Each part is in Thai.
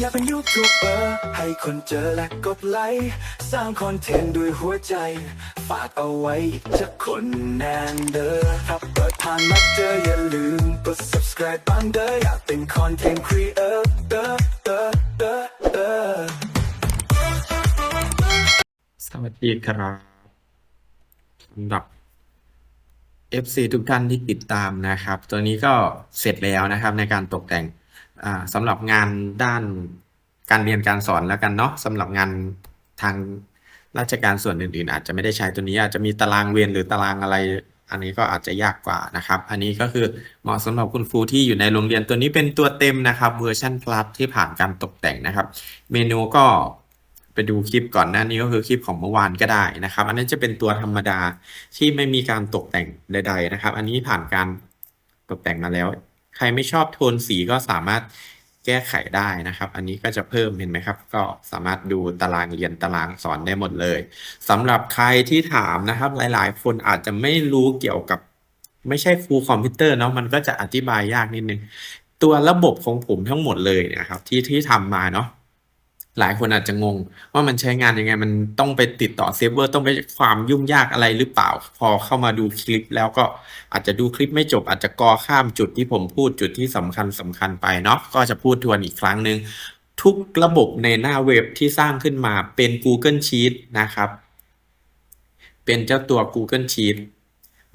อยากเป็นยูทูบเบอร์ ให้คนเจอและกดไลค์ สร้างคอนเทนต์ด้วยหัวใจ ฝากเอาไว้จะคนแนนเดอร์ถ้าเปิดผ่านมาเจออย่าลืมกด subscribe บ้างเด้ออยากเป็นคอนเทนต์ครีเอเตอร์เตอร์เตอร์เตอร์สวัสดีครับสำหรับ FC ทุกท่านที่ติดตามนะครับ ตัวนี้ก็เสร็จแล้วนะครับในการตกแต่ง สำหรับงานด้านการเรียนการสอนแล้วกันเนาะสำหรับงานทางราชการส่วนอื่นๆ อาจจะไม่ได้ใช้ตัวนี้อาจจะมีตารางเวรหรือตารางอะไร อันนี้ก็อาจจะยากกว่านะครับ อันนี้ก็คือเหมาะสำหรับคุณครูที่อยู่ในโรงเรียนตัวนี้เป็นตัวเต็มนะครับเวอร์ชัน plus ที่ผ่านการตกแต่งนะครับ เมนูก็ไปดูคลิปก่อนหน้านี้ก็คือคลิปของเมื่อวานก็ได้นะครับ อันนั้นจะเป็นตัวธรรมดาที่ไม่มีการตกแต่งใด ๆนะครับ อันนี้ผ่านการตกแต่งมาแล้ว ใครไม่ชอบโทนสีก็สามารถแก้ไขได้นะครับ อันนี้ก็จะเพิ่มเห็นไหมครับ ก็สามารถดูตารางเรียนตารางสอนได้หมดเลยสำหรับใครที่ถามนะครับ หลาย ๆ คนอาจจะไม่รู้เกี่ยวกับ ไม่ใช่ฟูลคอมพิวเตอร์เนาะมันก็จะอธิบายยากนิดนึง ตัวระบบของผมทั้งหมดเลยนะครับ ที่ที่ทำมาเนาะ หลายคนอาจจะงง ว่ามันใช้งานยังไง มันต้องไปติดต่อเซิร์ฟเวอร์ต้องไปความยุ่งยากอะไรหรือเปล่า พอเข้ามาดูคลิปแล้วก็อาจจะดูคลิปไม่จบ อาจจะกอข้ามจุดที่ผมพูดจุดที่สำคัญสำคัญไปเนาะก็จะพูดทวนอีกครั้งหนึ่งทุกระบบในหน้าเว็บที่สร้างขึ้นมาเป็น Google Sheet นะครับ เป็นเจ้าตัว Google Sheet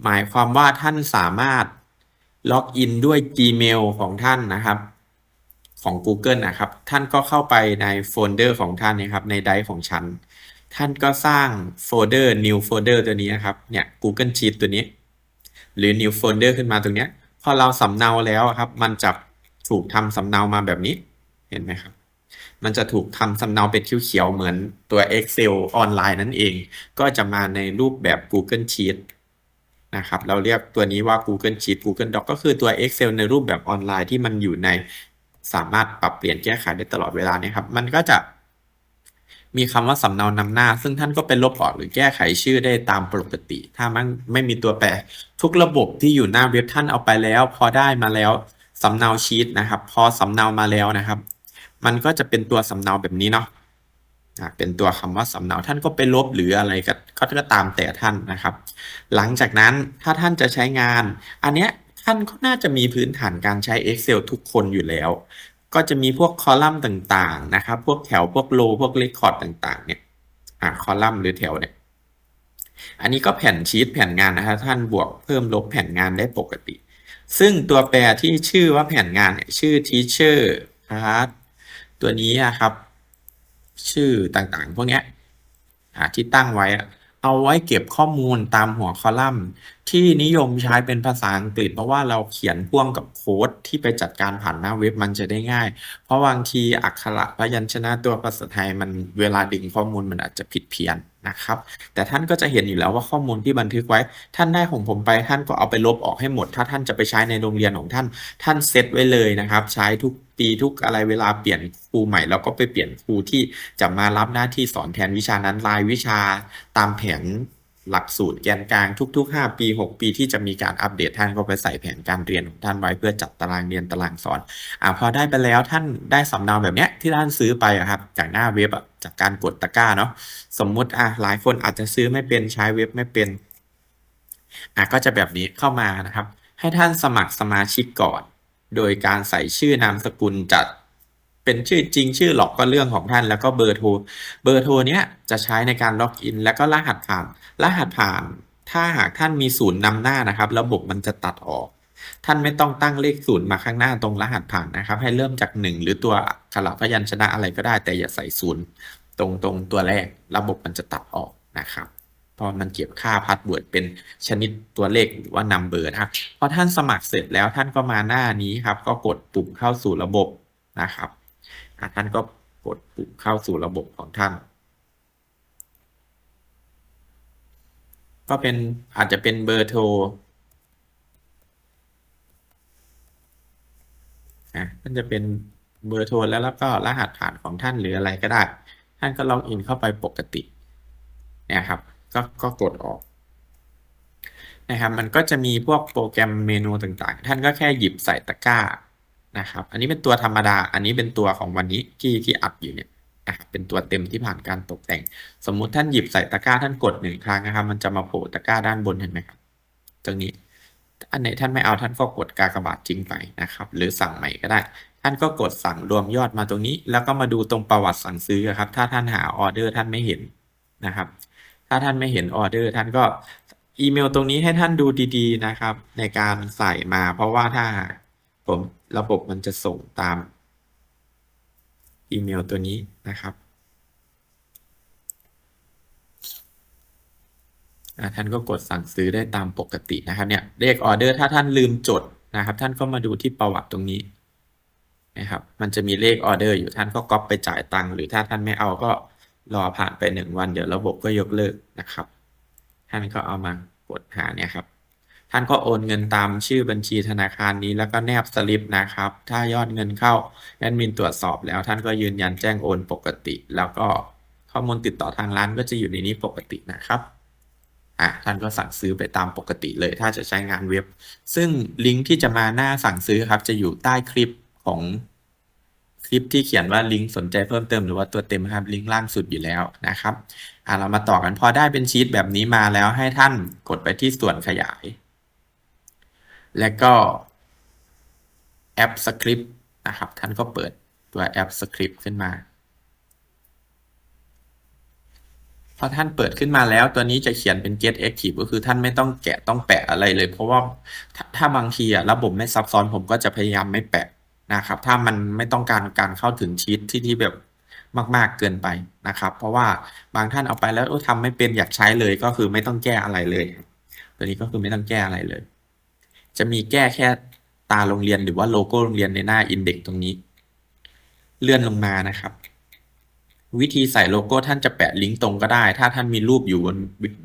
หมายความว่าท่านสามารถล็อกอินด้วย Gmail ของท่านนะครับ ของ Google นะครับ ท่านก็เข้าไปในโฟลเดอร์ของท่านนะครับ ในไดรฟ์ของฉัน ท่านก็สร้างโฟลเดอร์ new folder ตัวนี้นะครับ เนี่ย Google Sheet ตัวนี้ หรือ new folder ขึ้นมาตรงเนี้ย พอเราสำเนาแล้วครับ มันจะถูกทำสำเนามาแบบนี้ เห็นไหมครับ มันจะถูกทำสำเนาเป็นเขียวๆเหมือนตัว Excel ออนไลน์นั่นเอง ก็จะมาในรูปแบบ Google Sheet นะครับ เราเรียกตัวนี้ว่า Google Sheet Google Doc ก็คือตัว Excel ในรูปแบบออนไลน์ที่มันอยู่ใน สามารถปรับเปลี่ยนแก้ไขได้ตลอดเวลาเนี่ยครับ มันก็จะมีคำว่าสำเนานำหน้า ซึ่งท่านก็เป็นลบออกหรือแก้ไขชื่อได้ตามปกติ ถ้ามันไม่มีตัวแปร ทุกระบบที่อยู่หน้าเว็บท่านเอาไปแล้ว พอได้มาแล้วสำเนาชีตนะครับ พอสำเนามาแล้วนะครับ มันก็จะเป็นตัวสำเนาแบบนี้เนาะเป็นตัวคำว่าสำเนาท่านก็ไปลบหรืออะไรก็ก็ตามแต่ท่านนะครับ หลังจากนั้นถ้าท่านจะใช้งาน อันเนี้ย ท่านก็น่าจะมีพื้นฐานการใช้ Excel ทุกคนอยู่แล้ว ก็จะมีพวกคอลัมน์ต่างๆ นะครับ พวกแถว พวกโล พวกเรคคอร์ดต่างๆ เนี่ยอ่าคอลัมน์หรือแถวเนี่ย อันนี้ก็แผ่นชีตแผ่นงานนะครับท่านบวกเพิ่มลบแผ่นงานได้ปกติ ซึ่งตัวแปรที่ชื่อว่าแผ่นงานเนี่ยชื่อ teacher class ตัวนี้อะครับ ชื่อต่างๆ พวกเนี้ยที่ตั้งไว้เอาไว้เก็บข้อมูลตามหัวคอลัมน์ ที่นิยมใช้เป็นภาษาอังกฤษ เพราะว่าเราเขียนพ่วงกับโค้ดที่ไปจัดการผ่านหน้าเว็บมันจะได้ง่าย เพราะบางทีอักขระพยัญชนะตัวภาษาไทยมันเวลาดึงข้อมูลมันอาจจะผิดเพี้ยนนะครับ แต่ท่านก็จะเห็นอยู่แล้วว่าข้อมูลที่บันทึกไว้ ท่านได้ของผมไปท่านก็เอาไปลบออกให้หมด ถ้าท่านจะไปใช้ในโรงเรียนของท่าน ท่านเซตไว้เลยนะครับ ใช้ทุกปีทุกอะไรเวลาเปลี่ยนครูใหม่แล้วก็ไปเปลี่ยนครูที่จะมารับหน้าที่สอนแทนวิชานั้นรายวิชาตามแผน หลักสูตรแกนกลางทุก ๆ 5 ปี 6 ปีที่จะมีการอัปเดตท่านก็ไปใส่แผนการเรียนของท่านไว้เพื่อจัดตารางเรียนตารางสอนอ่าพอได้ไปแล้วท่านได้สำเนาแบบเนี้ยที่ท่านซื้อไปอะครับจากหน้าเว็บอะจากการกดตะกร้าเนาะสมมุติอะหลายคนอาจจะซื้อไม่เป็นใช้เว็บไม่เป็นอะก็จะแบบนี้เข้ามานะครับ ให้ท่านสมัครสมาชิกก่อน โดยการใส่ชื่อนามสกุลจัด เป็นชื่อจริงชื่อหลอกก็เรื่องของท่าน แล้วก็เบอร์โทร เบอร์โทรเนี้ยจะใช้ในการล็อกอิน แล้วก็รหัสผ่าน รหัสผ่าน ถ้าหากท่านมีศูนย์นำหน้านะครับ ระบบมันจะตัดออก ท่านไม่ต้องตั้งเลขศูนย์มาข้างหน้าตรงรหัสผ่านนะครับ ให้เริ่มจากหนึ่งหรือตัวอักขระพยัญชนะอะไรก็ได้ แต่อย่าใส่ศูนย์ตรงตรงตัวแรก ระบบมันจะตัดออกนะครับเพราะมันเก็บค่าพาสเวิร์ดเป็นชนิดตัวเลขหรือว่านัมเบอร์นะครับพอท่านสมัครเสร็จแล้วท่านก็มาหน้านี้ครับ ก็กดปุ่มเข้าสู่ระบบนะครับ ท่านก็กดปุ่มเข้าสู่ระบบของท่าน ก็เป็นอาจจะเป็นเบอร์โทรอะมันจะเป็นเบอร์โทรแล้วแล้วก็รหัสผ่านของท่านหรืออะไรก็ได้ ท่านก็ล็อกอินเข้าไปปกติเนี่ยครับก็ก็กดออกนะครับมันก็จะมีพวกโปรแกรมเมนูต่างๆ ท่านก็แค่หยิบใส่ตะกร้า นะครับ อันนี้เป็นตัวธรรมดา อันนี้เป็นตัวของวันนี้ที่ที่อัดอยู่เนี่ยนะครับเป็นตัวเต็มที่ผ่านการตกแต่ง สมมุติท่านหยิบใส่ตะกร้าท่านกดหนึ่งครั้งนะครับ มันจะมาโผล่ตะกร้าด้านบนเห็นไหมครับ ตรงนี้ อันไหนท่านไม่เอาท่านก็กดกากบาททิ้งไปนะครับ หรือสั่งใหม่ก็ได้ ท่านก็กดสั่งรวมยอดมาตรงนี้ แล้วก็มาดูตรงประวัติสั่งซื้อครับ ถ้าท่านหาออเดอร์ท่านไม่เห็นนะครับ ถ้าท่านไม่เห็นออเดอร์ท่านก็อีเมลตรงนี้ให้ท่านดูดีๆนะครับ ในการใส่มา เพราะว่าถ้าผม ระบบมันจะส่งตามอีเมลตัวนี้นะครับท่านก็กดสั่งซื้อได้ตามปกตินะครับเนี่ยเลขออเดอร์ถ้าท่านลืมจดนะครับ ท่านก็มาดูที่ประวัติตรงนี้นะครับ มันจะมีเลขออเดอร์อยู่ท่านก็ก๊อปไปจ่ายตังค์หรือถ้าท่านไม่เอาก็รอผ่านไปหนึ่งวันเดี๋ยวระบบก็ยกเลิกนะครับ ท่านก็เอามากดหาเนี่ยครับ ท่านก็โอนเงินตามชื่อบัญชีธนาคารนี้ แล้วก็แนบสลิปนะครับ ถ้ายอดเงินเข้าแอดมินตรวจสอบแล้วท่านก็ยืนยันแจ้งโอนปกติ แล้วก็ข้อมูลติดต่อทางร้านก็จะอยู่ในนี้ปกตินะครับอะท่านก็สั่งซื้อไปตามปกติเลย ถ้าจะใช้งานเว็บ ซึ่งลิงก์ที่จะมาหน้าสั่งซื้อครับจะอยู่ใต้คลิปของคลิปที่เขียนว่าลิงก์สนใจเพิ่มเติมหรือว่าตัวเต็มครับลิงก์ล่างสุดอยู่แล้วนะครับอะเรามาต่อกันพอได้เป็นชีตแบบนี้มาแล้วให้ท่านกดไปที่ส่วนขยาย และก็แอปสคริปต์นะครับ ท่านก็เปิดตัวแอปสคริปต์ขึ้นมาพอท่านเปิดขึ้นมาแล้วตัวนี้จะเขียนเป็น get active ก็คือท่านไม่ต้องแกะต้องแปะอะไรเลย เพราะว่าถ้าถ้าบางทีอะระบบไม่ซับซ้อนผมก็จะพยายามไม่แปะนะครับ ถ้ามันไม่ต้องการการเข้าถึงชีตที่ที่แบบมาก ๆเกินไปนะครับ เพราะว่าบางท่านเอาไปแล้วโอ้ทำไม่เป็นอยากใช้เลยก็คือไม่ต้องแก้อะไรเลย ตัวนี้ก็คือไม่ต้องแก้อะไรเลย จะมีแก้แค่ตาโรงเรียนหรือว่าโลโก้โรงเรียนในหน้าอินเด็กตรงนี้ เลื่อนลงมานะครับ วิธีใส่โลโก้ท่านจะแปะลิงก์ตรงก็ได้ ถ้าท่านมีรูปอยู่บน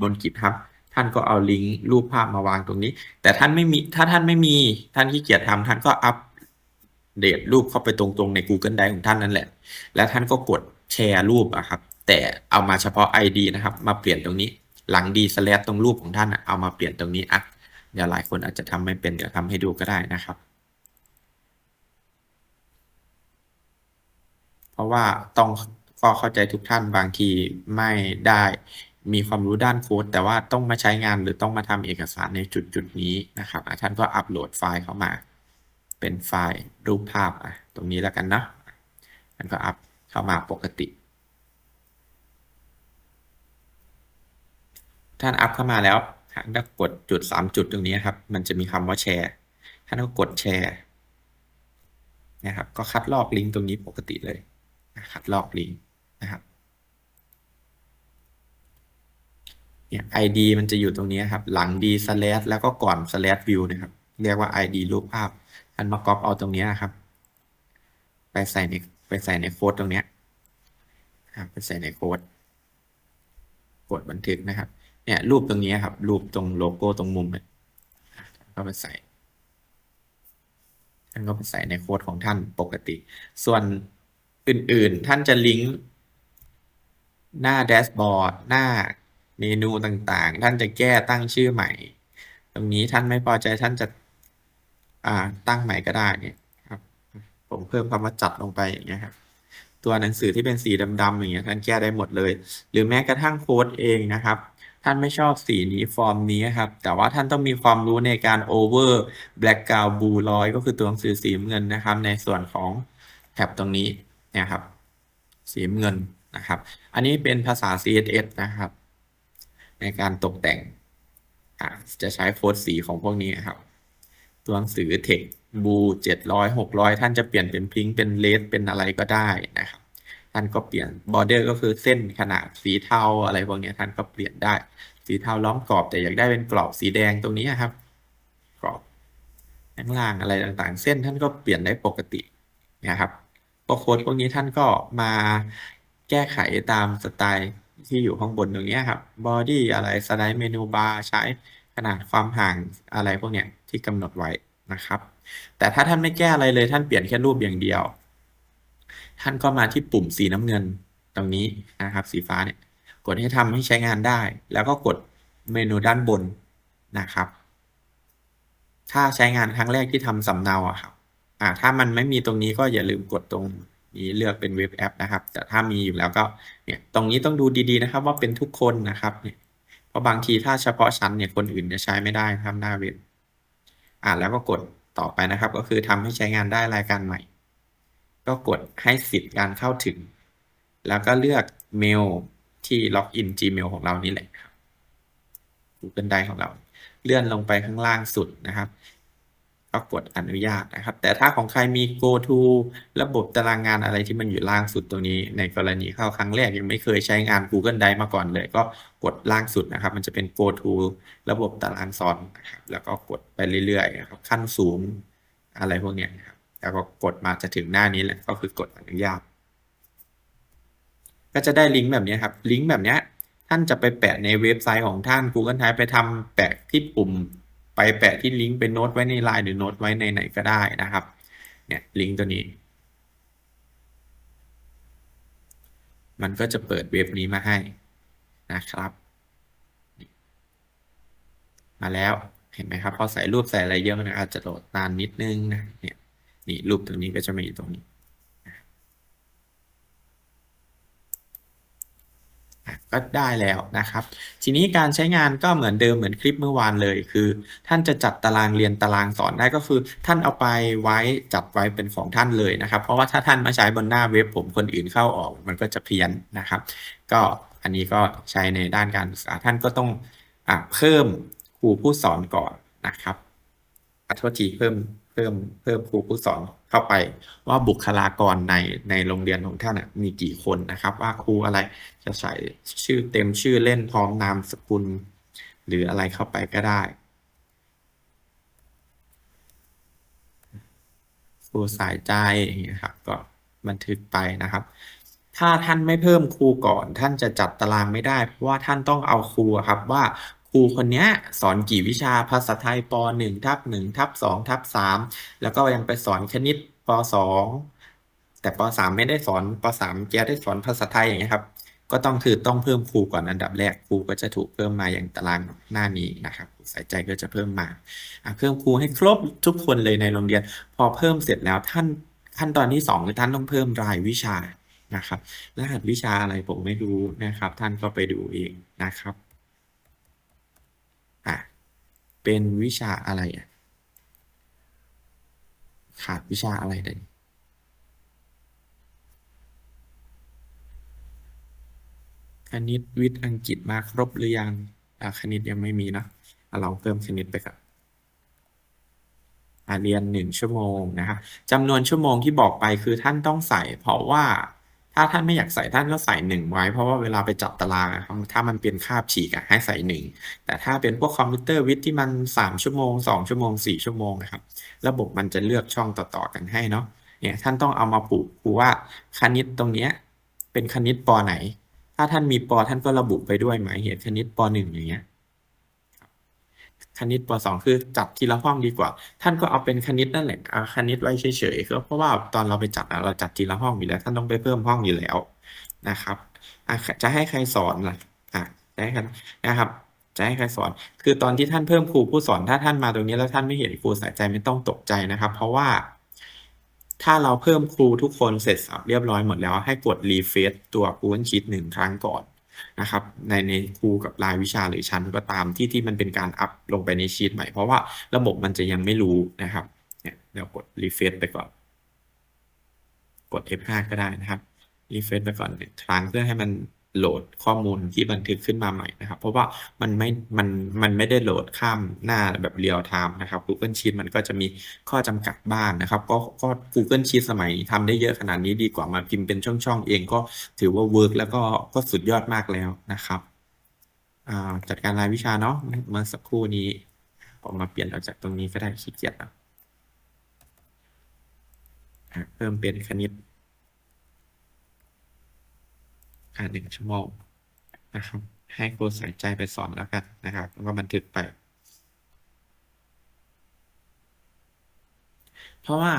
บนกิจครับท่านก็เอาลิงก์รูปภาพมาวางตรงนี้ แต่ท่านไม่มีถ้าท่านไม่มีท่านขี้เกียจทำท่านก็อัปเดตรูปเข้าไปตรงๆใน Google Drive ของท่านนั่นแหละ แล้วท่านก็กดแชร์รูปอะครับ แต่เอามาเฉพาะ ID นะครับ มาเปลี่ยนตรงนี้ หลังดีสแลตรงรูปของท่านอะเอามาเปลี่ยนตรงนี้อะ เดี๋ยวหลายคนอาจจะทำไม่เป็น เดี๋ยวทำให้ดูก็ได้นะครับ เพราะว่าต้องก็เข้าใจทุกท่านบางทีไม่ได้มีความรู้ด้านโค้ดแต่ว่าต้องมาใช้งานหรือต้องมาทำเอกสารในจุดจุดนี้นะครับท่านก็อัปโหลดไฟล์เข้ามา เป็นไฟล์รูปภาพอะตรงนี้แล้วกันเนาะท่านก็อัปเข้ามาปกติ ท่านอัพเข้ามาแล้ว ท่านก็กดจุดสามจุดตรงนี้ครับ มันจะมีคำว่าแชร์ท่านก็กดแชร์นะครับ ก็คัดลอกลิงก์ตรงนี้ปกติเลย คัดลอกลิงก์นะครับเนี่ย ID มันจะอยู่ตรงนี้ครับ หลัง d slash แล้วก็ก่อน slash view นะครับ เรียกว่า ID รูปภาพท่านมาก๊อปเอาตรงนี้นะครับ ไปใส่ในไปใส่ในโค้ดตรงนี้ครับไปใส่ในโค้ด กดบันทึกนะครับ เนี่ย รูปตรงนี้ครับ รูปตรงโลโก้ตรงมุมเนี่ยก็ไปใส่ ท่านก็ไปใส่ในโค้ดของท่านปกติ ส่วนอื่นๆ ท่านจะลิงก์หน้าแดชบอร์ดหน้าเมนูต่างๆ ท่านจะแก้ตั้งชื่อใหม่ ตรงนี้ท่านไม่พอใจท่านจะอ่าตั้งใหม่ก็ได้เนี่ยครับ ผมเพิ่มคำว่าจัดลงไปอย่างเงี้ยครับตัวหนังสือที่เป็นสีดำๆอย่างเงี้ยท่านแก้ได้หมดเลย หรือแม้กระทั่งโค้ดเองนะครับ ท่านไม่ชอบสีนี้ฟอร์มนี้ครับ แต่ว่าท่านต้องมีความรู้ในการ over background blue ร้อยก็คือตัวหนังสือสีเงินนะครับ ในส่วนของแท็บตรงนี้เนี่ยครับ สีเงินนะครับ อันนี้เป็นภาษา CSS นะครับ ในการตกแต่งจะใช้โค้ดสีของพวกนี้ครับ ตัวหนังสือ text บูเจ็ดร้อยหกร้อยท่านจะเปลี่ยนเป็นพิงเป็นเลสเป็นอะไรก็ได้นะครับ ท่านก็เปลี่ยนบอร์เดอร์ก็คือเส้นขนาดสีเทาอะไรพวกนี้ท่านก็เปลี่ยนได้ สีเทาล้อมกรอบแต่อยากได้เป็นกรอบสีแดงตรงนี้ครับ กรอบข้างล่างอะไรต่างๆ เส้นท่านก็เปลี่ยนได้ปกตินะครับพวกโค้ดพวกนี้ท่านก็มาแก้ไขตามสไตล์ที่อยู่ข้างบนตรงนี้ครับบอดี้อะไรสไลด์เมนูบาร์ใช้ขนาดความห่างอะไรพวกเนี้ยที่กำหนดไว้นะครับ แต่ถ้าท่านไม่แก้อะไรเลยท่านเปลี่ยนแค่รูปอย่างเดียว ท่านก็มาที่ปุ่มสีน้ำเงินตรงนี้นะครับ สีฟ้าเนี่ย กดให้ทำให้ใช้งานได้ แล้วก็กดเมนูด้านบนนะครับ ถ้าใช้งานครั้งแรกที่ทำสำเนาอะครับอ่าถ้ามันไม่มีตรงนี้ก็อย่าลืมกดตรงนี้เลือกเป็นเว็บแอปนะครับ แต่ถ้ามีอยู่แล้วก็เนี่ยตรงนี้ต้องดูดีๆนะครับ ว่าเป็นทุกคนนะครับเนี่ยเพราะบางทีถ้าเฉพาะชั้นเนี่ยคนอื่นจะใช้ไม่ได้นะครับหน้าเว็บอ่าแล้วก็กดต่อไปนะครับ ก็คือทำให้ใช้งานได้รายการใหม่ ก็กดให้สิทธิ์การเข้าถึง แล้วก็เลือกเมลที่ล็อกอิน Gmail ของเรานี่แหละครับ Google Drive ของเรา เลื่อนลงไปข้างล่างสุดนะครับ ก็กดอนุญาตนะครับ แต่ถ้าของใครมี Go to ระบบตารางงานอะไรที่มันอยู่ล่างสุดตรงนี้ ในกรณีเข้าครั้งแรกยังไม่เคยใช้งาน Google Drive มาก่อนเลย ก็กดล่างสุดนะครับ มันจะเป็น Go to ระบบตารางซ้อนนะครับ แล้วก็กดไปเรื่อยๆนะครับ ขั้นสูงอะไรพวกนี้นะครับ แล้วก็กดมาจะถึงหน้านี้แหละก็คือกดอนุญาต ก็จะได้ลิงก์แบบนี้ครับ ลิงก์แบบนี้ท่านจะไปแปะในเว็บไซต์ของท่าน Google Drive ไปทำแปะที่ปุ่ม ไปแปะที่ลิงก์เป็นโน้ตไว้ในไลน์หรือโน้ตไว้ในไหนก็ได้นะครับเนี่ยลิงก์ตัวนี้ มันก็จะเปิดเว็บนี้มาให้นะครับ มาแล้วเห็นไหมครับพอใส่รูปใส่อะไรเยอะมันอาจจะโหลดนานนิดนึงนะเนี่ย นี่รูปตรงนี้ก็จะมาอยู่ตรงนี้ก็ได้แล้วนะครับ ทีนี้การใช้งานก็เหมือนเดิมเหมือนคลิปเมื่อวานเลย คือ ท่านจะจัดตารางเรียนตารางสอนได้ก็คือ ท่านเอาไปไว้จัดไว้เป็นของท่านเลยนะครับ เพราะว่าถ้าท่านมาใช้บนหน้าเว็บผมคนอื่นเข้าออกมันก็จะเพี้ยนนะครับ ก็อันนี้ก็ใช้ในด้านการศึกษาท่านก็ต้องอเพิ่มครูผู้สอนก่อนนะครับขอโทษทีเพิ่ม เพิ่มเพิ่มครูผู้สอนเข้าไป ว่าบุคลากรในในโรงเรียนของท่านมีกี่คนนะครับ ว่าครูอะไรจะใส่ชื่อเต็มชื่อเล่นพร้อมนามสกุล หรืออะไรเข้าไปก็ได้ครูสายใจอย่างเงี้ยครับ ก็บันทึกไปนะครับ ถ้าท่านไม่เพิ่มครูก่อน ท่านจะจัดตารางไม่ได้ เพราะว่าท่านต้องเอาครูครับว่า รูคนนี้สอนกี่วิชาภาษาไทยป .1 ทับ1ทับ2ทับ3แล้วก็ยังไปสอนคณิตป .2 แต่ป .3 ไม่ได้สอนป .3 แกได้สอนภาษาไทยอย่างเงี้ยครับ ก็ต้องคือต้องเพิ่มครูก่อนอันดับแรกครูก็จะถูกเพิ่มมาอย่างตารางหน้านี้นะครับใส่ใจก็จะเพิ่มมาเพิ่มครูให้ครบทุกคนเลยในโรงเรียน พอเพิ่มเสร็จแล้วท่านขั้นตอนที่สองคือท่านต้องเพิ่มรายวิชานะครับรหัสวิชาอะไรผมไม่รู้นะครับ ท่านก็ไปดูเองนะครับอะ เป็นวิชาอะไรอะขาดวิชาอะไรเลยคณิตวิทย์อังกฤษมาครบหรือยังอ่าคณิตยังไม่มีนะอะลองเพิ่มคณิตไปครับอ่าเรียนหนึ่งชั่วโมงนะครับจำนวนชั่วโมงที่บอกไปคือท่านต้องใส่ เพราะว่า ถ้าท่านไม่อยากใส่ท่านก็ใส่หนึ่งไว้ เพราะว่าเวลาไปจัดตารางถ้ามันเป็นคาบฉีกให้ใส่หนึ่งแต่ถ้าเป็นพวกคอมพิวเตอร์วิทย์ที่มันสามชั่วโมงสองชั่วโมงสี่ชั่วโมงนะครับ ระบบมันจะเลือกช่องต่อๆกันให้เนาะเนี่ยท่านต้องเอามาผูกครูว่าคณิตตรงเนี้ยเป็นคณิตปไหน ถ้าท่านมีปท่านก็ระบุไปด้วยหมายเหตุคณิตปหนึ่งอย่างเงี้ย คณิตปสองคือจัดทีละห้องดีกว่า ท่านก็เอาเป็นคณิตนั่นแหละเอาคณิตไว้เฉยๆก็เพราะว่าตอนเราไปจัดเราจัดทีละห้องอยู่แล้ว ท่านต้องไปเพิ่มห้องอยู่แล้วนะครับจะให้ใครสอนล่ะอะจะให้ใครนะครับจะให้ใครสอน คือตอนที่ท่านเพิ่มครูผู้สอนถ้าท่านมาตรงนี้แล้วท่านไม่เห็นครูสายใจไม่ต้องตกใจนะครับ เพราะว่า ถ้าเราเพิ่มครูทุกคนเสร็จสับเรียบร้อยหมดแล้วให้กดรีเฟซตัว Google Sheet หนึ่งครั้งก่อน นะครับ ในในครูกับรายวิชาหรือชั้นก็ตามที่ที่มันเป็นการอัพลงไปในชีตใหม่ เพราะว่าระบบมันจะยังไม่รู้นะครับเนี่ยเดี๋ยวกดรีเฟรชไปก่อน กด F5 ก็ได้นะครับรีเฟรชไปก่อนหนึ่งครั้งเพื่อให้มัน โหลดข้อมูลที่บันทึกขึ้นมาใหม่นะครับ เพราะว่ามันไม่ มัน มันไม่ได้โหลดข้ามหน้าแบบเรียลไทม์นะครับ Google Sheet มันก็จะมีข้อจำกัดบ้างนะครับ ก็ ก็ Google Sheet สมัยนี้ทำได้เยอะขนาดนี้ดีกว่ามาพิมพ์เป็นช่องๆเองก็ถือว่าเวิร์กแล้วก็ ก็สุดยอดมากแล้วนะครับ จัดการรายวิชาเนาะ เมื่อสักครู่นี้ผมมาเปลี่ยนออกจากตรงนี้ก็ได้ขี้เกียจเพิ่มเป็นคณิต อ่าหนึ่งชั่วโมงนะครับ ให้ครูใส่ใจไปสอนแล้วกันนะครับ แล้วก็บันทึกไป เพราะว่า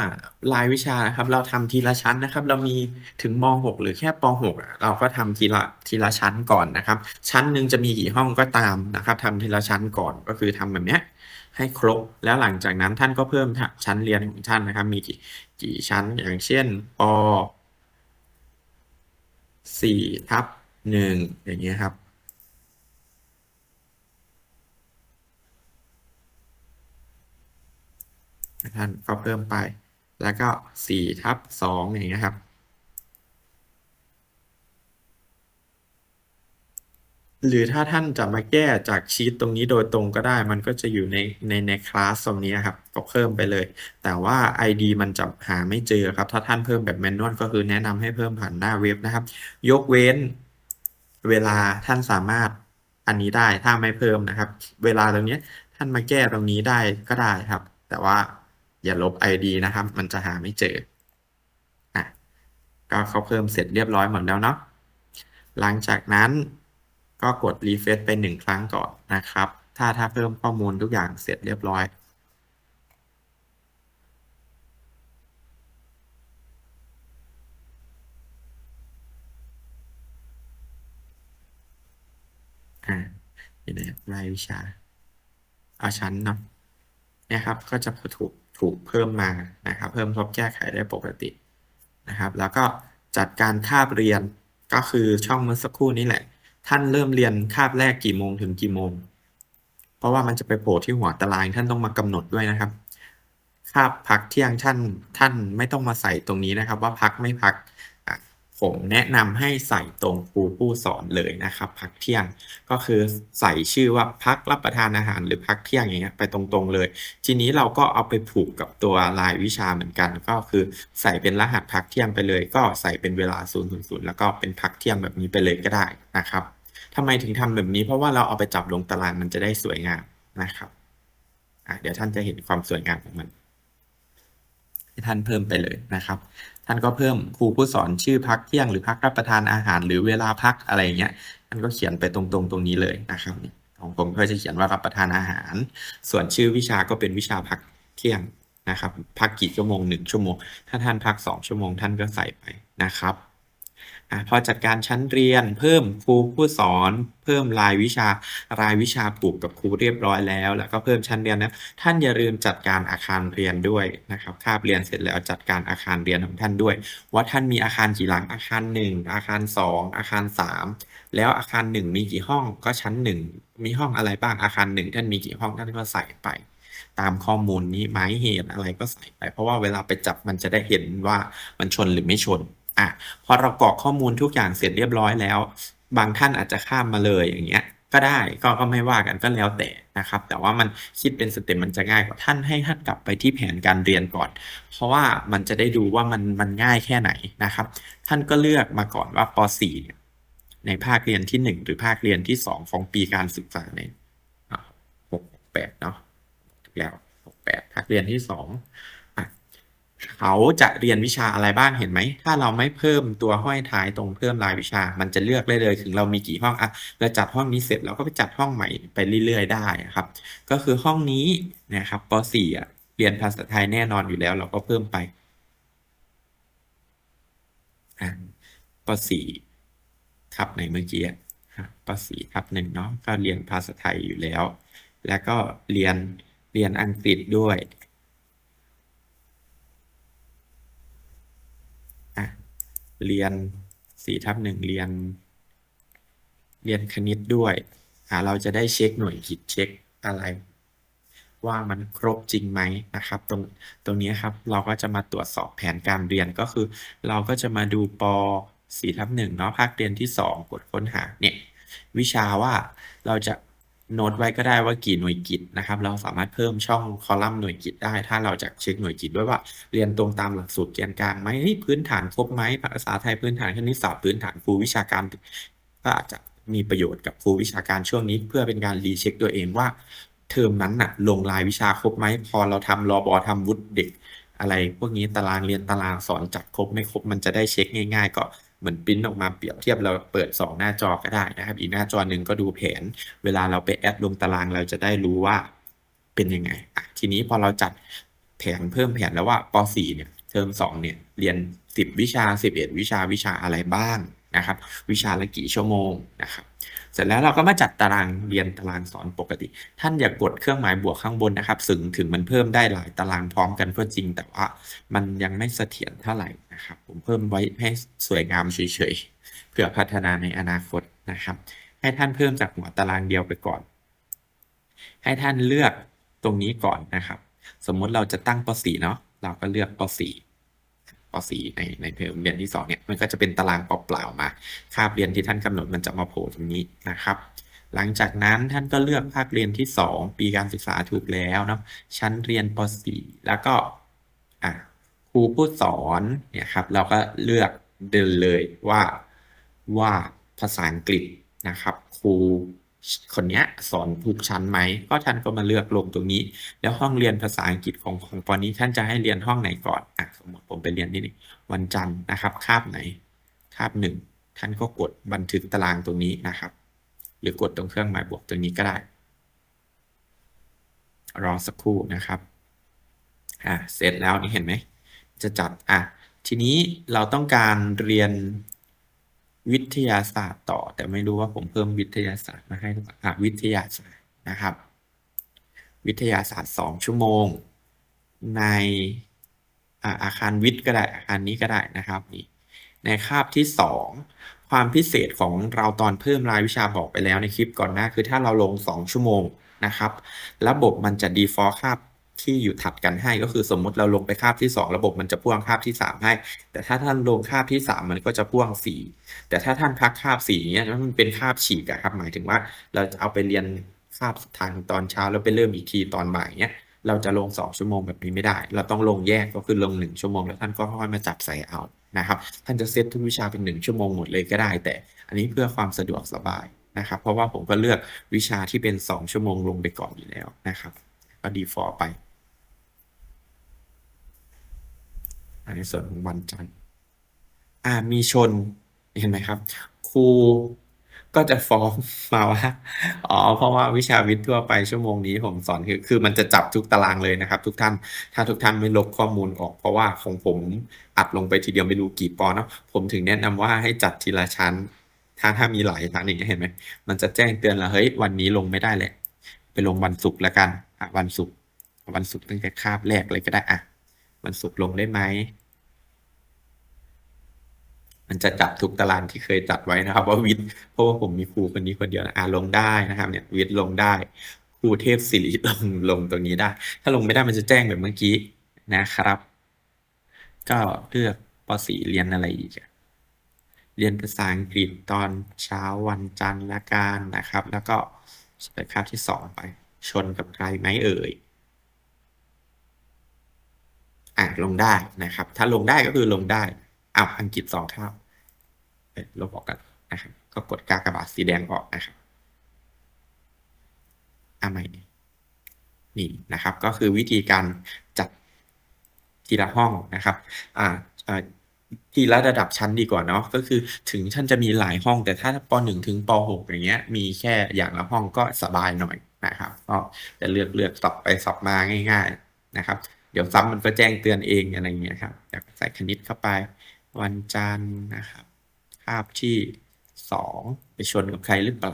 รายวิชานะครับ เราทำทีละชั้นนะครับ เรามีถึงม .6 หรือแค่ป .6 อะเราก็ทำทีละทีละชั้นก่อนนะครับ ชั้นหนึ่งจะมีกี่ห้องก็ตามนะครับทำทีละชั้นก่อนก็คือทำแบบเนี้ยให้ครบแล้วหลังจากนั้นท่านก็เพิ่มชั้นเรียนของท่านนะครับ มีกี่กี่ชั้นอย่างเช่นป สี่ทับหนึ่งอย่างเงี้ยครับ ท่านก็เพิ่มไป แล้วก็สี่ทับสองอย่างเงี้ยครับ หรือถ้าท่านจะมาแก้จากชีตตรงนี้โดยตรงก็ได้ มันก็จะอยู่ในในในคลาสตรงนี้ครับก็เพิ่มไปเลย แต่ว่า ID มันจะหาไม่เจอครับ ถ้าท่านเพิ่มแบบแมนนวลก็คือแนะนำให้เพิ่มผ่านหน้าเว็บนะครับ ยกเว้นเวลาท่านสามารถอันนี้ได้ถ้าไม่เพิ่มนะครับ เวลาตรงนี้ท่านมาแก้ตรงนี้ได้ก็ได้ครับ แต่ว่าอย่าลบ ID นะครับ มันจะหาไม่เจออะก็เขาเพิ่มเสร็จเรียบร้อยหมดแล้วเนาะหลังจากนั้น ก็กดรีเฟซไปหนึ่งครั้งก่อนนะครับ ถ้าถ้าเพิ่มข้อมูลทุกอย่างเสร็จเรียบร้อย อ่านี่นะรายวิชา เอาชั้นเนาะนี่ยครับ ก็จะถูกถูกเพิ่มมานะครับ เพิ่มทบแก้ไขได้ปกตินะครับ แล้วก็จัดการคาบเรียนก็คือช่องเมื่อสักครู่นี้แหละ ท่านเริ่มเรียนคาบแรกกี่โมงถึงกี่โมง เพราะว่ามันจะไปโผล่ที่หัวตารางท่านต้องมากำหนดด้วยนะครับ คาบพักเที่ยงท่านท่านไม่ต้องมาใส่ตรงนี้นะครับ ว่าพักไม่พักผมแนะนำให้ใส่ตรงครูผู้สอนเลยนะครับ พักเที่ยงก็คือใส่ชื่อว่าพักรับประทานอาหารหรือพักเที่ยงอย่างเงี้ยไปตรงๆเลย ทีนี้เราก็เอาไปผูกกับตัวรายวิชาเหมือนกัน ก็คือใส่เป็นรหัสพักเที่ยงไปเลย ก็ใส่เป็นเวลา0 0 0แล้วก็เป็นพักเที่ยงแบบนี้ไปเลยก็ได้นะครับ ทำไมถึงทำแบบนี้ เพราะว่าเราเอาไปจับลงตารางมันจะได้สวยงามนะครับอะเดี๋ยวท่านจะเห็นความสวยงามของมันท่านเพิ่มไปเลยนะครับ ท่านก็เพิ่มครูผู้สอนชื่อพักเที่ยงหรือพักรับประทานอาหาร หรือเวลาพักอะไรเงี้ยท่านก็เขียนไปตรงๆตรงนี้เลยนะครับของผมก็จะเขียนว่ารับประทานอาหาร ส่วนชื่อวิชาก็เป็นวิชาพักเที่ยงนะครับ พักกี่ชั่วโมงหนึ่งชั่วโมง ถ้าท่านพักสองชั่วโมงท่านก็ใส่ไปนะครับ อะพอจัดการชั้นเรียน เพิ่มครูผู้สอน เพิ่มรายวิชารายวิชาผูกกับครูเรียบร้อยแล้ว แล้วก็เพิ่มชั้นเรียนนะท่านอย่าลืมจัดการอาคารเรียนด้วยนะครับคาบเรียนเสร็จแล้วจัดการอาคารเรียนของท่านด้วย ว่าท่านมีอาคารกี่หลังอาคารหนึ่งอาคารสองอาคารสามแล้วอาคารหนึ่งมีกี่ห้องก็ชั้นหนึ่งมีห้องอะไรบ้างอาคารหนึ่งท่านมีกี่ห้องท่านก็ใส่ไปตามข้อมูลนี้หมายเหตุอะไรก็ใส่ไป เพราะว่าเวลาไปจับมันจะได้เห็นว่ามันชนหรือไม่ชน อะพอเรากรอกข้อมูลทุกอย่างเสร็จเรียบร้อยแล้ว บางท่านอาจจะข้ามมาเลยอย่างเงี้ย ก็ได้ก็ก็ไม่ว่ากันก็แล้วแต่นะครับ แต่ว่ามันคิดเป็นสเต็ปมันจะง่ายกว่าท่านให้ท่านกลับไปที่แผนการเรียนก่อน เพราะว่ามันจะได้ดูว่ามันมันง่ายแค่ไหนนะครับ ท่านก็เลือกมาก่อนว่าป .4 ในภาคเรียนที่ 1 หรือภาคเรียนที่ 2 ของปีการศึกษาในหกแปดเนาะแล้วหกแปดภาคเรียนที่สอง เขาจะเรียนวิชาอะไรบ้างเห็นไหม ถ้าเราไม่เพิ่มตัวห้อยท้ายตรงเพิ่มรายวิชา มันจะเลือกได้เลยถึงเรามีกี่ห้องอะเราจัดห้องนี้เสร็จเราก็ไปจัดห้องใหม่ไปเรื่อยๆได้ครับ ก็คือห้องนี้นะครับป .4 อะเรียนภาษาไทยแน่นอนอยู่แล้ว เราก็เพิ่มไปอะป .4 ทับในเมื่อกี้ป .4 ทับหนึ่งเนาะก็เรียนภาษาไทยอยู่แล้ว แล้วก็เรียนเรียนอังกฤษด้วยอะ เรียนสี่ทับหนึ่งเรียน เรียนคณิตด้วยอ่าเราจะได้เช็คหน่วยกิจเช็คอะไร ว่ามันครบจริงไหมนะครับ ตรงตรงนี้ครับเราก็จะมาตรวจสอบแผนการเรียนก็คือ เราก็จะมาดูปสี่ทับหนึ่งเนาะภาคเรียนที่สองกดค้นหาเนี่ยวิชาว่าเราจะ โน้ตไว้ก็ได้ว่ากี่หน่วยกิจนะครับ เราสามารถเพิ่มช่องคอลัมน์หน่วยกิจได้ ถ้าเราจะเช็คหน่วยกิจด้วยว่าเรียนตรงตามหลักสูตรเกณฑ์กลางไหมพื้นฐานครบไหมภาษาไทยพื้นฐานคณิตศาสตร์พื้นฐานครูวิชาการก็อาจจะมีประโยชน์กับครูวิชาการช่วงนี้ เพื่อเป็นการรีเช็คตัวเองว่า เทอมนั้นน่ะ ลงรายวิชาครบไหมพอเราทำรอบอทำวุฒิเด็ก อะไร พวกนี้ตารางเรียนตารางสอนจัดครบไม่ครบมันจะได้เช็คง่าย ๆ ก็ เหมือนปิ้นออกมาเปรียบเทียบเราเปิด 2 หน้าจอก็ได้นะครับ อีกหน้าจอหนึ่งก็ดูแผน เวลาเราไปแอดลงตารางเราจะได้รู้ว่าเป็นยังไงอะทีนี้พอเราจัดแผนเพิ่มแผนแล้วว่าป .4 เนี่ยเทอม2เนี่ยเรียน 10 วิชา 11 วิชาวิชาอะไรบ้าง นะครับวิชาละกี่ชั่วโมงนะครับเสร็จแล้วเราก็มาจัดตารางเรียนตารางสอนปกติ ท่านอย่ากกดเครื่องหมายบวกข้างบนนะครับถึงถึงมันเพิ่มได้หลายตารางพร้อมกันก็จริง แต่ว่ามันยังไม่เสถียรเท่าไหร่นะครับผมเพิ่มไว้ให้สวยงามเฉยๆเพื่อพัฒนาในอนาคตนะครับ ให้ท่านเพิ่มจากหัวตารางเดียวไปก่อน ให้ท่านเลือกตรงนี้ก่อนนะครับ สมมติเราจะตั้งป .4 เนาะเราก็เลือกป .4 ป .4 ในในเทอมเรียนที่สองเนี่ย มันก็จะเป็นตารางเปล่าๆมา คาบเรียนที่ท่านกำหนดมันจะมาโผล่ตรงนี้นะครับหลังจากนั้นท่านก็เลือกภาคเรียนที่ 2 ปีการศึกษาถูกแล้วเนาะชั้นเรียนป .4 แล้วก็อะครูผู้สอนเนี่ยครับเราก็เลือกเดินเลยว่าว่าภาษาอังกฤษนะครับ ครู คนเนี้ยสอนทุกชั้นไหมก็ท่านก็มาเลือกลงตรงนี้ แล้วห้องเรียนภาษาอังกฤษของของปอนี้ท่านจะให้เรียนห้องไหนก่อนอะสมมติผมไปเรียนที่นี่วันจันทร์นะครับ คาบไหน คาบหนึ่งท่านก็กดบันทึกตารางตรงนี้นะครับ หรือกดตรงเครื่องหมายบวกตรงนี้ก็ได้ รอสักครู่นะครับอะเสร็จแล้วนี่เห็นไหมจะจัดอะทีนี้เราต้องการเรียน วิทยาศาสตร์ต่อ แต่ไม่รู้ว่าผมเพิ่มวิทยาศาสตร์มาให้หรือเปล่าอะวิทยาศาสตร์นะครับ วิทยาศาสตร์สองชั่วโมง ในอะอาคารวิทย์ก็ได้อาคารนี้ก็ได้นะครับนี่ในคาบที่สองความพิเศษของเราตอนเพิ่มรายวิชาบอกไปแล้วในคลิปก่อนหน้าคือถ้าเราลง 2 ชั่วโมงนะครับ ระบบมันจะ default คาบ ที่อยู่ถัดกันให้ก็คือสมมุติเราลงไปคาบที่ 2 ระบบมันจะพ่วงคาบที่ 3 ให้ แต่ถ้าท่านลงคาบที่ 3 มันก็จะพ่วง 4 แต่ถ้าท่านพักคาบ4เนี้ยมันเป็นคาบฉีกอะครับ หมายถึงว่าเราจะเอาไปเรียนคาบสุดท้ายของตอนเช้าแล้วไปเริ่มอีกทีตอนบ่ายเนี้ยเราจะลง 2 ชั่วโมงแบบนี้ไม่ได้ เราต้องลงแยกก็คือลง 1 ชั่วโมง แล้วท่านก็ค่อยมาจับใส่เอานะครับ ท่านจะเซตทุกวิชาเป็น 1 ชั่วโมงหมดเลยก็ได้ แต่อันนี้เพื่อความสะดวกสบายนะครับ เพราะว่าผมก็เลือกวิชาที่เป็น 2 ชั่วโมงลงไปก่อนอยู่แล้วนะครับก็ default ไป อันในส่วนของวันจันทร์อ่ามีชนเห็นไหมครับ ครูก็จะฟ้องมาว่าอ๋อเพราะว่าวิชาวิทย์ทั่วไปชั่วโมงนี้ผมสอนคือคือมันจะจับทุกตารางเลยนะครับ ทุกท่านถ้าทุกท่านไม่ลบข้อมูลออก เพราะว่าของผมอัดลงไปทีเดียวไม่รู้กี่ปอนเนาะผมถึงแนะนำว่าให้จัดทีละชั้น ถ้าถ้ามีหลายชั้นอย่างเงี้ยเห็นไหมมันจะแจ้งเตือนแล้วเฮ้ยวันนี้ลงไม่ได้แหละ ไปลงวันศุกร์แล้วกันอะวันศุกร์วันศุกร์ตั้งแต่คาบแรกเลยก็ได้อะ วันศุกลงได้ไหม มันจะจับทุกตารางที่เคยจัดไว้นะครับ ว่าวิทย์เพราะว่าผมมีครูคนนี้คนเดียวนะอ่าลงได้นะครับ เนี่ยวิทย์ลงได้ครูเทพศิริลงลงตรงนี้ได้ ถ้าลงไม่ได้มันจะแจ้งแบบเมื่อกี้นะครับ ก็เลือกป .4 เรียนอะไรอีกเรียนภาษาอังกฤษตอนเช้าวันจันทร์ละกันนะครับ แล้วก็ไปคาบที่สองไป ชนกับใครไหมเอ่ย อะลงได้นะครับ ถ้าลงได้ก็คือลงได้อ้าวอังกฤษสองเท่าเลบออกกันนะครับ ก็กดกากบาทสีแดงออกนะครับอะใหม่นี่นะครับ ก็คือวิธีการจัดทีละห้องนะครับอ่าอ่าทีละระดับชั้นดีกว่าเนาะก็คือถึงท่านจะมีหลายห้อง แต่ถ้าป .1 ถึงป .6 อย่างเงี้ย มีแค่อย่างละห้องก็สบายหน่อยนะครับก็จะเลือกเลือกสับไปสับมาง่าย ๆนะครับ เดี๋ยวซ้ำมันก็แจ้งเตือนเองอะไรเงี้ยครับอยากใส่คณิตเข้าไป วันจันทร์นะครับคาบที่สองไปชนกับใครหรือเปล่า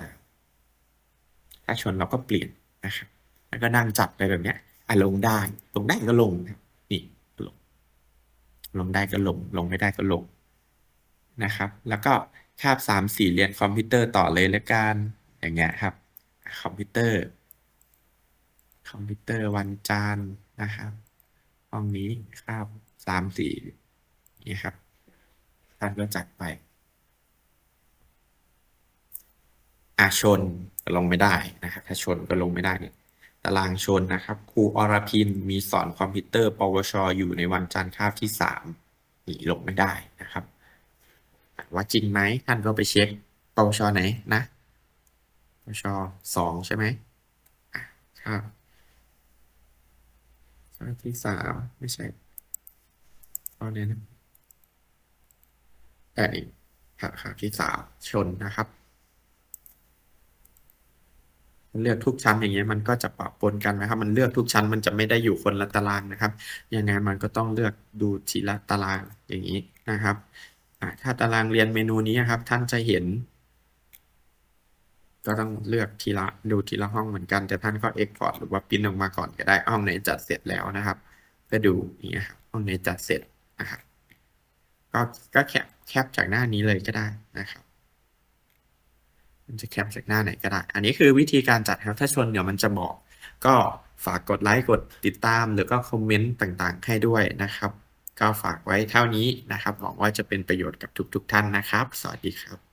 ถ้าชนเราก็เปลี่ยนนะครับ แล้วก็นั่งจัดไปแบบเนี้ยอะลงได้ ลงได้ก็ลงครับนี่ลง ลงได้ก็ลง ลงไม่ได้ก็ลงนะครับ แล้วก็คาบสามสี่เรียนคอมพิวเตอร์ต่อเลยแล้วกันอย่างเงี้ยครับ คอมพิวเตอร์ คอมพิวเตอร์วันจันทร์นะครับ ห้องนี้คาบสามสี่นี่ครับ ท่านก็จัดไป อาชนก็ลงไม่ได้นะครับ ถ้าชนก็ลงไม่ได้เนี่ยตารางชนนะครับ ครูอรพินมีสอนคอมพิวเตอร์ ปวช อยู่ในวันจันทร์คาบที่สามหนีลงไม่ได้นะครับ ว่าจริงไหมท่านก็ไปเช็ค ปวชไหนนะ ปวชสองใช่ไหมอะครับ คาบที่สามไม่ใช่ตอนนี้นะแต่นี่ครับคาบที่สามชนนะครับ เลือกทุกชั้นอย่างเงี้ยมันก็จะปะปนกันนะครับ มันเลือกทุกชั้นมันจะไม่ได้อยู่คนละตารางนะครับยังไงมันก็ต้องเลือกดูทีละตารางอย่างนี้นะครับถ้าตารางเรียนเมนูนี้นะครับ ท่านจะเห็น ก็ต้องเลือกทีละดูทีละห้องเหมือนกัน แต่ท่านก็เอ็กพอร์ตหรือว่าปริ้นออกมาก่อนก็ได้ห้องไหนจัดเสร็จแล้วนะครับก็ดูอย่างเงี้ยครับห้องไหนจัดเสร็จนะครับก็ก็แคปแคปจากหน้านี้เลยก็ได้นะครับมันจะแคปจากหน้าไหนก็ได้ อันนี้คือวิธีการจัดครับถ้าชนเดี๋ยวมันจะบอก ก็ฝากกดไลค์กดติดตามหรือก็คอมเมนต์ต่างๆ ให้ด้วยนะครับ ก็ฝากไว้เท่านี้นะครับหวังว่าจะเป็นประโยชน์กับทุกๆท่านนะครับ สวัสดีครับ